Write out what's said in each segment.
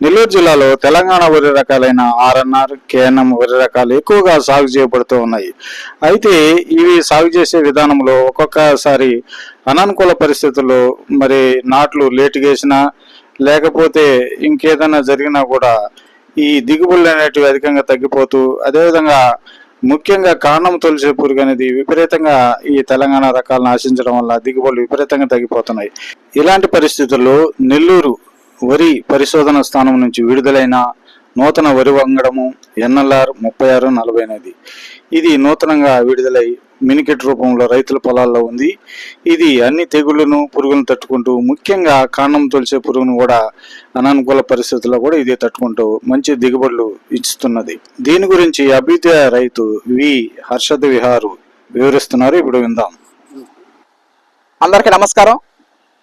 నెల్లూరు జిల్లాలో తెలంగాణ వరి రకాలైన ఆర్ఎన్ఆర్ కేఎన్ఎం వరి రకాలు ఎక్కువగా సాగు చేయబడుతూ ఉన్నాయి. అయితే ఇవి సాగు చేసే విధానంలో ఒక్కొక్కసారి అనానుకూల పరిస్థితుల్లో మరి నాట్లు లేటుగేసినా లేకపోతే ఇంకేదైనా జరిగినా కూడా ఈ దిగుబడులు అనేటివి అధికంగా తగ్గిపోతూ అదేవిధంగా ముఖ్యంగా కాండం తొలిచే పురుగు అనేది విపరీతంగా ఈ తెలంగాణ రకాలను ఆశించడం వల్ల దిగుబడులు విపరీతంగా తగ్గిపోతున్నాయి. ఇలాంటి పరిస్థితుల్లో నెల్లూరు వరి పరిశోధన స్థానం నుంచి విడుదలైన నూతన వరి వంగడము ఎన్ఎల్ఆర్ ముప్పై ఆరు నలభై ఎనిమిది. ఇది నూతనంగా విడుదలై మినికెట్ రూపంలో రైతుల పొలాల్లో ఉంది. ఇది అన్ని తెగుళ్ళను పురుగులను తట్టుకుంటూ ముఖ్యంగా కాండం తొలిసే పురుగును కూడా అనానుకూల పరిస్థితుల్లో కూడా ఇది తట్టుకుంటూ మంచి దిగుబడులు ఇస్తున్నది. దీని గురించి అభ్యుదయ రైతు వి. హర్షద్ విహారు వివరిస్తున్నారు. ఇప్పుడు విందాం. అందరికీ నమస్కారం.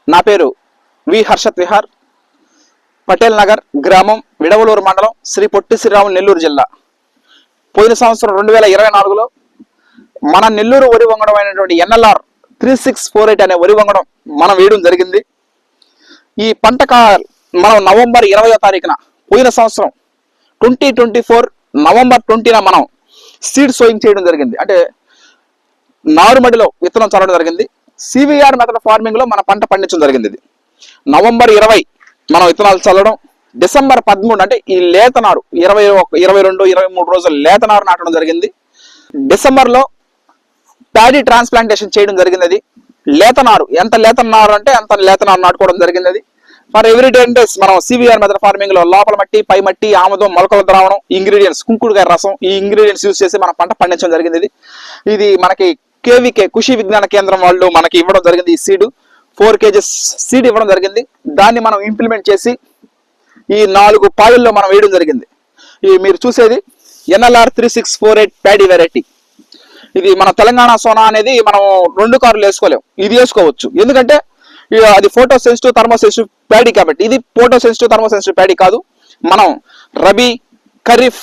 నా పేరు వి. హర్షత్ విహార్. పటేల్ నగర్ గ్రామం విడవలూరు మండలం శ్రీ పొట్టి శ్రీరాములు నెల్లూరు జిల్లా. పోయిన సంవత్సరం రెండు వేల ఇరవై నాలుగులో మన నెల్లూరు వరి వంగడం అయినటువంటి NLR three six four eight అనే వరి వంగడం మనం వేయడం జరిగింది. ఈ పంట మనం నవంబర్ ఇరవయో తారీఖున పోయిన సంవత్సరం ట్వంటీ ట్వంటీ ఫోర్ నవంబర్ ట్వంటీన మనం సీడ్ సోయింగ్ చేయడం జరిగింది. అంటే నారుమడిలో విత్తనం చల్లడం జరిగింది. సివిఆర్ మెథడ్ ఫార్మింగ్లో మన పంట పండించడం జరిగింది ఇది. నవంబర్ ఇరవై మనం విత్తనాలు చల్లడం. డిసెంబర్ పదమూడు అంటే ఈ లేతనారు ఇరవై ఒక ఇరవై రెండు ఇరవై మూడు రోజులు లేత నారు నాటడం జరిగింది. డిసెంబర్లో ప్యాడీ ట్రాన్స్ప్లాంటేషన్ చేయడం జరిగింది అది లేత నారు ఎంత లేతనారు అంటే అంత లేతనారు నాటుకోవడం జరిగింది అది ఫర్ ఎవ్రీ టెన్ డేస్ మనం సివిఆర్ మెథడ్ ఫార్మింగ్లో లోపల మట్టి పై మట్టి ఆముదం మొలకల ద్రావణం ఇంగ్రీడియంట్స్ కుంకుడుకాయ రసం ఈ ఇంగ్రీడియంట్స్ యూస్ చేసి మనం పంట పండించడం జరిగింది. ఇది ఇది మనకి కేవీకే కృషి విజ్ఞాన కేంద్రం వాళ్ళు మనకి ఇవ్వడం జరిగింది ఈ సీడ్. ఫోర్ కేజెస్ సీడ్ ఇవ్వడం జరిగింది. దాన్ని మనం ఇంప్లిమెంట్ చేసి ఈ నాలుగు పాయల్లో మనం వేయడం జరిగింది. ఇది మీరు చూసేది NLR three six four eight paddy variety. ఇది మన తెలంగాణ సోనా అనేది మనం రెండు కార్లు వేసుకోలేము ఇది వేసుకోవచ్చు. ఎందుకంటే అది photo sensitive thermo sensitive paddy కాబట్టి. ఇది photo sensitive thermo sensitive paddy కాదు. మనం రబీ ఖరీఫ్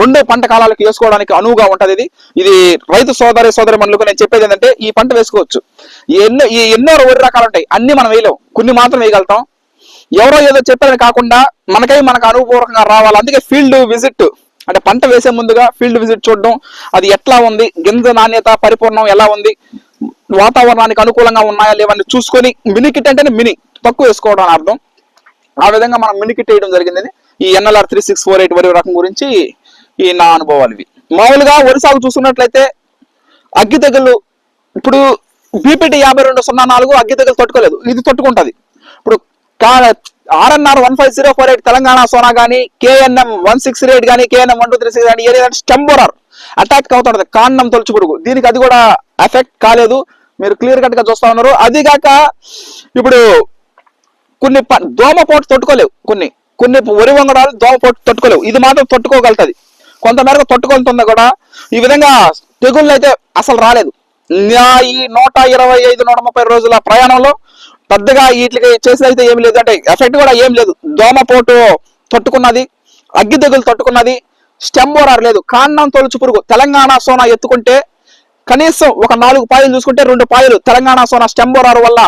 రెండు పంట కాలాలకు వేసుకోవడానికి అనువుగా ఉంటది ఇది. ఇది రైతు సోదరి సోదరి మనులకు నేను చెప్పేది ఏంటంటే ఈ పంట వేసుకోవచ్చు. ఎన్నో ఈ ఎన్నో వరి రకాలు ఉంటాయి. అన్ని మనం వేయలేం కొన్ని మాత్రం వేయగలుగుతాం. ఎవరో ఏదో చెప్పారని కాకుండా మనకై మనకు అనుభవపూర్వకంగా రావాలి. అందుకే ఫీల్డ్ విజిట్ అంటే పంట వేసే ముందుగా ఫీల్డ్ విజిట్ చూడడం అది ఎట్లా ఉంది? గింజ నాణ్యత పరిపూర్ణం ఎలా ఉంది? వాతావరణానికి అనుకూలంగా ఉన్నాయా లేవని చూసుకొని మినీ కిట్ అంటేనే మినీ తక్కువ వేసుకోవడం అని అర్థం. ఆ విధంగా మనం మినీ కిట్ వేయడం జరిగింది ఈ NLR three six four eight వరి రకం గురించి ఈ నా అనుభవాలు ఇవి మామూలుగా వరి సాగు చూసుకున్నట్లయితే అగ్గి తెగులు ఇప్పుడు బీపీటీ యాభై రెండు సున్నా నాలుగు అగ్గి తెగులు తట్టుకోలేదు. ఇది తట్టుకుంటుంది. ఇప్పుడు RNR one five zero four eight Telangana Sona కానీ కేఎన్ఎం వన్ సిక్స్ ఎయిట్ కానీ KNM one two three six కానీ ఏదంటే స్టెంబోరర్ అటాక్ అవుతుంది కాండం తొలచి పురుగు. దీనికి అది కూడా ఎఫెక్ట్ కాలేదు. మీరు క్లియర్ కట్గా చూస్తా ఉన్నారు. అదిగాక ఇప్పుడు కొన్ని ప- దోమ పోటు తట్టుకోలేవు. కొన్ని కొన్ని వరి వంగడాలు దోమ పోటు తట్టుకోలేవు. ఇది మాత్రం తట్టుకోగలుగుతుంది. కొంతమేరకు తట్టుకుంటుంది కూడా. ఈ విధంగా తెగుళ్ళు అయితే అసలు రాలేదు. ఈ నూట ఇరవై ఐదు నూట ముప్పై రోజుల ప్రయాణంలో పెద్దగా వీటికి చేసినది అయితే ఏం లేదు. అంటే ఎఫెక్ట్ కూడా ఏం లేదు. దోమపోటు తొట్టుకున్నది తట్టుకున్నది అగ్గి తెగులు తట్టుకున్నది స్టెంబోరార్ లేదు. కాండం తొలుచు పురుగు. తెలంగాణ సోనా ఎత్తుకుంటే కనీసం ఒక నాలుగు పాయలు చూసుకుంటే రెండు పాయలు తెలంగాణ సోనా స్టెంబోరార్ వల్ల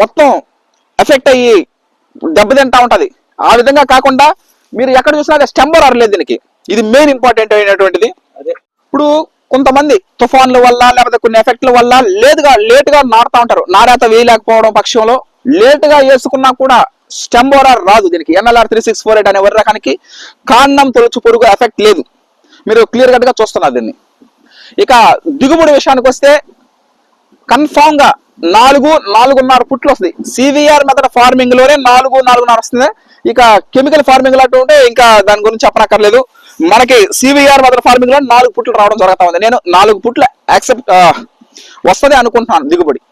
మొత్తం ఎఫెక్ట్ అయ్యి దెబ్బతింటా ఉంటది. ఆ విధంగా కాకుండా మీరు ఎక్కడ చూసినా అదే స్టెంబర్ అరలేదు దీనికి. ఇది మెయిన్ ఇంపార్టెంట్ అయినటువంటిది. ఇప్పుడు కొంతమంది తుఫాన్ల వల్ల లేకపోతే కొన్ని ఎఫెక్ట్ల వల్ల లేటుగా లేటుగా నాటుతా ఉంటారు. నారేత వేయలేకపోవడం పక్షంలో లేటుగా వేసుకున్నా కూడా స్టెంబోరార్ రాదు దీనికి. NLR three six four eight అనే వరి రకానికి కాండం తొలుచు పురుగు ఎఫెక్ట్ లేదు. మీరు క్లియర్ కట్గా చూస్తున్నారు దీన్ని. ఇక దిగుబడి విషయానికి వస్తే కన్ఫామ్గా నాలుగు నాలుగున్నర పుట్లు వస్తుంది సివిఆర్ మెథడ్ ఫార్మింగ్లోనే నాలుగు నాలుగున్నర వస్తుంది. ఇక కెమికల్ ఫార్మింగ్ లాంటి ఉంటే ఇంకా దాని గురించి చెప్పనక్కర్లేదు. మనకి సివిఆర్ మదర్ ఫార్మింగ్లో నాలుగు పుట్లు రావడం జరుగుతా ఉంది. నేను నాలుగు పుట్లు యాక్సెప్ట్ వస్తుంది అనుకుంటున్నాను దిగుబడి.